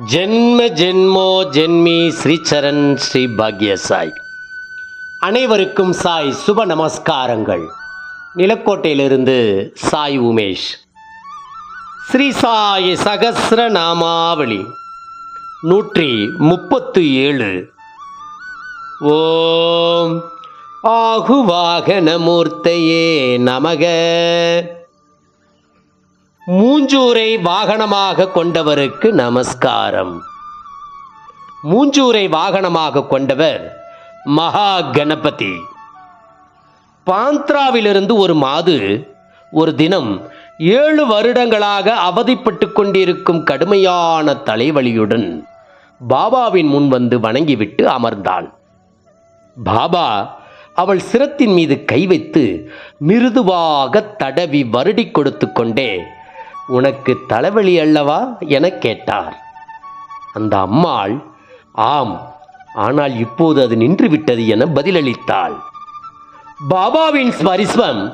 ஜென்ம ஜென்மோ ஜென்மி ஸ்ரீச்சரண் ஸ்ரீ பாக்யசாய். அனைவருக்கும் சாய் சுப நமஸ்காரங்கள். நிலக்கோட்டையிலிருந்து சாய் உமேஷ். ஸ்ரீ சாய் சகசிர நாமாவளி. நூற்றி முப்பத்து ஏழு. ஓம் ஆகுவாகனமூர்த்தையே நமக. மூஞ்சூரை வாகனமாக கொண்டவருக்கு நமஸ்காரம். மூஞ்சூரை வாகனமாக கொண்டவர் மகா கணபதி. பாந்த்ராவிலிருந்து ஒரு மாது ஒரு தினம் ஏழு வருடங்களாக அவதிப்பட்டு கொண்டிருக்கும் கடுமையான தலைவலியுடன் பாபாவின் முன் வந்து வணங்கிவிட்டு அமர்ந்தாள். பாபா அவள் சிரத்தின் மீது கை வைத்து மிருதுவாக தடவி வருடி கொடுத்து கொண்டே உனக்கு தலைவலி அல்லவா எனக் கேட்டார். அந்த அம்மாள் ஆம் ஆனால் இப்போது அது நின்றுவிட்டது என பதிலளித்தாள். பாபாவின் ஸ்மரிஸ்வம்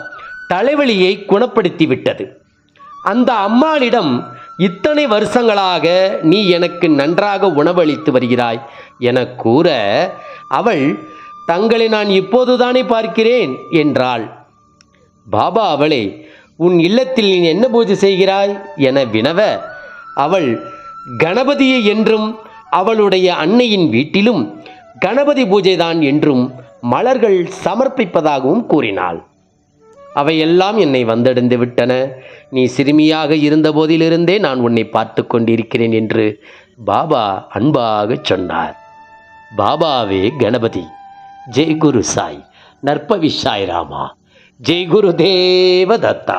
தலைவலியை குணப்படுத்தி விட்டது அந்த அம்மாளிடம் இத்தனை வருஷங்களாக நீ எனக்கு நன்றாக உணவளித்து வருகிறாய் என கூற அவள் தங்களை நான் இப்போதுதானே பார்க்கிறேன் என்றாள். பாபா அவளை உன் இல்லத்தில் நீ என்ன பூஜை செய்கிறாய் என வினவ அவள் கணபதியை என்றும் அவளுடைய அன்னையின் வீட்டிலும் கணபதி பூஜைதான் என்றும் மலர்கள் சமர்ப்பிப்பதாகவும் கூறினாள். அவையெல்லாம் என்னை வந்தடைந்து விட்டன. நீ சிறுமியாக இருந்தபோதிலிருந்தே நான் உன்னை பார்த்து கொண்டிருக்கிறேன் என்று பாபா அன்பாகச் சொன்னார். பாபாவே கணபதி ஜெய் குரு சாய் நற்பவி சாய் ராமா. ஜெய் குரு தேவ தத்தா